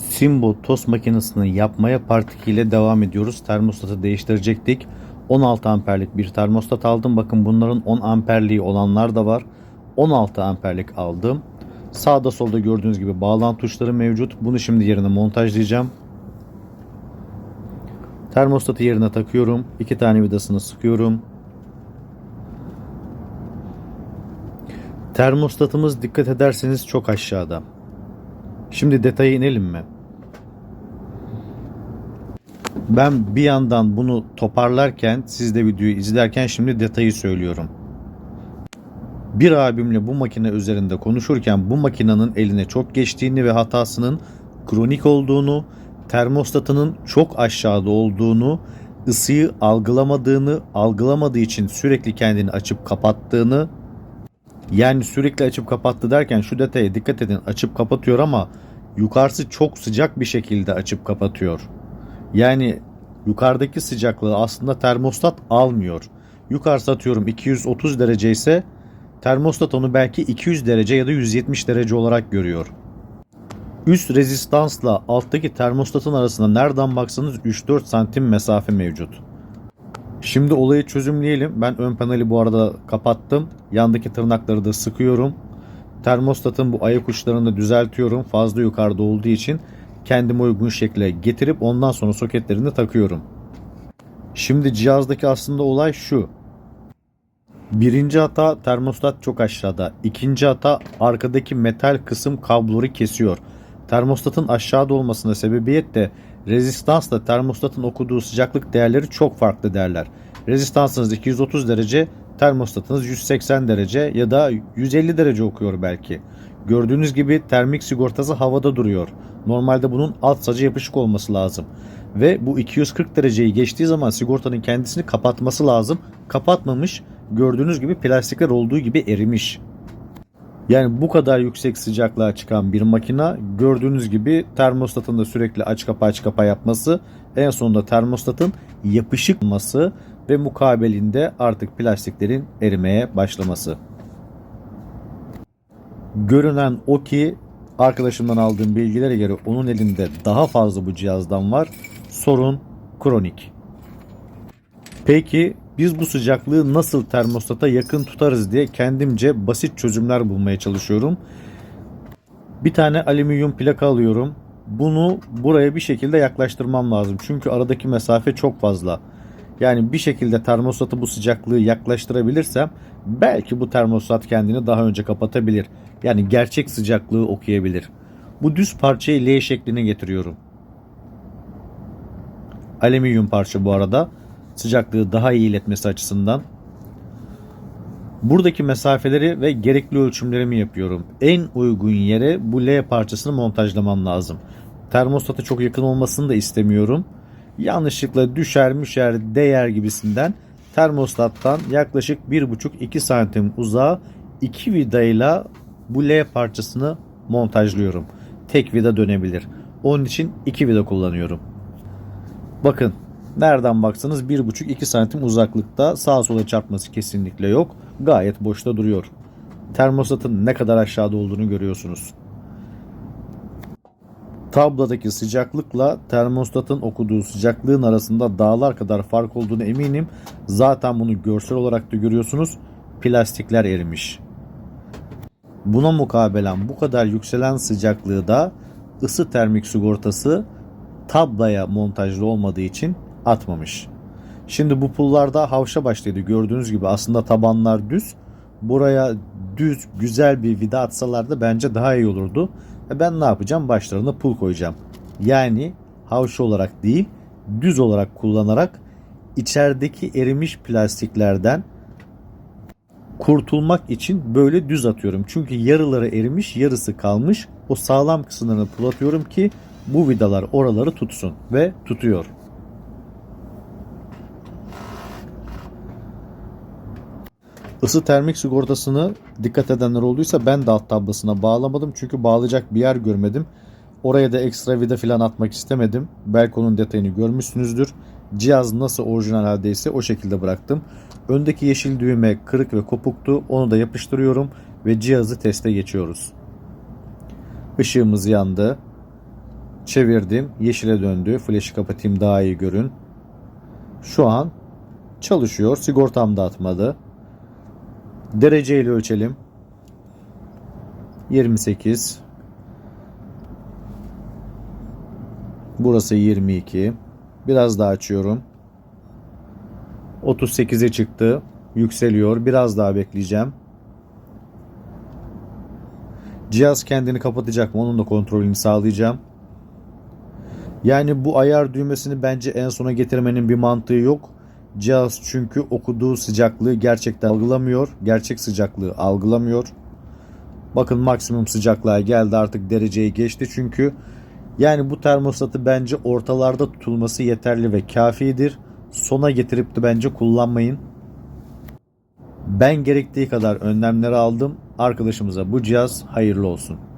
Simbo tost makinesini yapmaya part 2 ile devam ediyoruz. Termostatı değiştirecektik. 16 amperlik bir termostat aldım. Bakın bunların 10 amperliği olanlar da var. 16 amperlik aldım. Sağda solda gördüğünüz gibi bağlantı tuşları mevcut. Bunu şimdi yerine montajlayacağım. Termostatı yerine takıyorum. İki tane vidasını sıkıyorum. Termostatımız dikkat ederseniz çok aşağıda. Şimdi detaya inelim mi? Ben bir yandan bunu toparlarken siz de videoyu izlerken şimdi detayı söylüyorum. Bir abimle bu makine üzerinde konuşurken bu makinenin eline çok geçtiğini ve hatasının kronik olduğunu, termostatının çok aşağıda olduğunu, ısıyı algılamadığını, algılamadığı için sürekli kendini açıp kapattığını yani sürekli açıp kapattı derken şu detaya dikkat edin açıp kapatıyor ama yukarısı çok sıcak bir şekilde açıp kapatıyor. Yani yukarıdaki sıcaklığı aslında termostat almıyor. Yukarısı atıyorum 230 derece ise termostat onu belki 200 derece ya da 170 derece olarak görüyor. Üst rezistansla alttaki termostatın arasında nereden baksanız 3-4 santim mesafe mevcut. Şimdi olayı çözümleyelim. Ben ön paneli bu arada kapattım. Yandaki tırnakları da sıkıyorum. Termostatın bu ayak uçlarını da düzeltiyorum. Fazla yukarıda olduğu için kendime uygun şekle getirip ondan sonra soketlerini takıyorum. Şimdi cihazdaki aslında olay şu. Birinci hata termostat çok aşağıda. İkinci hata arkadaki metal kısım kabloları kesiyor. Termostatın aşağıda olmasına sebebiyet de rezistansla termostatın okuduğu sıcaklık değerleri çok farklı değerler. Rezistansınız 230 derece, termostatınız 180 derece ya da 150 derece okuyor belki. Gördüğünüz gibi termik sigortası havada duruyor. Normalde bunun alt sacı yapışık olması lazım. Ve bu 240 dereceyi geçtiği zaman sigortanın kendisini kapatması lazım. Kapatmamış. Gördüğünüz gibi plastikler olduğu gibi erimiş. Yani bu kadar yüksek sıcaklığa çıkan bir makina gördüğünüz gibi termostatın da sürekli aç kapa aç kapa yapması en sonunda termostatın yapışık olması ve mukabilinde artık plastiklerin erimeye başlaması. Görünen o ki arkadaşımdan aldığım bilgilere göre onun elinde daha fazla bu cihazdan var. Sorun kronik. Peki biz bu sıcaklığı nasıl termostata yakın tutarız diye kendimce basit çözümler bulmaya çalışıyorum. Bir tane alüminyum plaka alıyorum. Bunu buraya bir şekilde yaklaştırmam lazım. Çünkü aradaki mesafe çok fazla. Yani bir şekilde termostatı bu sıcaklığı yaklaştırabilirsem belki bu termostat kendini daha önce kapatabilir. Yani gerçek sıcaklığı okuyabilir. Bu düz parçayı L şekline getiriyorum. Alüminyum parça bu arada sıcaklığı daha iyi iletmesi açısından. Buradaki mesafeleri ve gerekli ölçümlerimi yapıyorum. En uygun yere bu L parçasını montajlamam lazım. Termostata çok yakın olmasını da istemiyorum. Yanlışlıkla düşer müşer değer gibisinden termostattan yaklaşık 1,5-2 santim uzağa iki vidayla bu L parçasını montajlıyorum. Tek vida dönebilir. Onun için iki vida kullanıyorum. Bakın Nereden baksanız 1,5-2 santim uzaklıkta sağa sola çarpması kesinlikle yok. Gayet boşta duruyor. Termostatın ne kadar aşağıda olduğunu görüyorsunuz. Tablodaki sıcaklıkla termostatın okuduğu sıcaklığın arasında dağlar kadar fark olduğunu eminim. Zaten bunu görsel olarak da görüyorsunuz. Plastikler erimiş. Buna mukabelen bu kadar yükselen sıcaklığı da ısı termik sigortası tablaya montajlı olmadığı için atmamış. Şimdi bu pullarda havşa başladı. Gördüğünüz gibi aslında tabanlar düz. Buraya düz güzel bir vida atsalardı bence daha iyi olurdu. E ben ne yapacağım? Başlarına pul koyacağım. Yani havşa olarak değil düz olarak kullanarak içerideki erimiş plastiklerden kurtulmak için böyle düz atıyorum. Çünkü yarıları erimiş yarısı kalmış. O sağlam kısımlarını pul atıyorum ki bu vidalar oraları tutsun ve tutuyor. Isı termik sigortasını dikkat edenler olduysa ben de alt tablasına bağlamadım. Çünkü bağlayacak bir yer görmedim. Oraya da ekstra vida falan atmak istemedim. Belki onun detayını görmüşsünüzdür. Cihaz nasıl orijinal haldeyse o şekilde bıraktım. Öndeki yeşil düğme kırık ve kopuktu. Onu da yapıştırıyorum ve cihazı teste geçiyoruz. Işığımız yandı. Çevirdim. Yeşile döndü. Flash'ı kapatayım daha iyi görün. Şu an çalışıyor. Sigortam da atmadı. Dereceyle ölçelim. 28. Burası 22. Biraz daha açıyorum. 38'e çıktı. Yükseliyor. Biraz daha bekleyeceğim. Cihaz kendini kapatacak mı? Onun da kontrolünü sağlayacağım. Yani bu ayar düğmesini bence en sona getirmenin bir mantığı yok. Cihaz çünkü okuduğu sıcaklığı gerçekten algılamıyor. Gerçek sıcaklığı algılamıyor. Bakın maksimum sıcaklığa geldi artık dereceyi geçti çünkü yani bu termostatı bence ortalarda tutulması yeterli ve kafidir. Sona getirip de bence kullanmayın. Ben gerektiği kadar önlemleri aldım. Arkadaşımıza bu cihaz hayırlı olsun.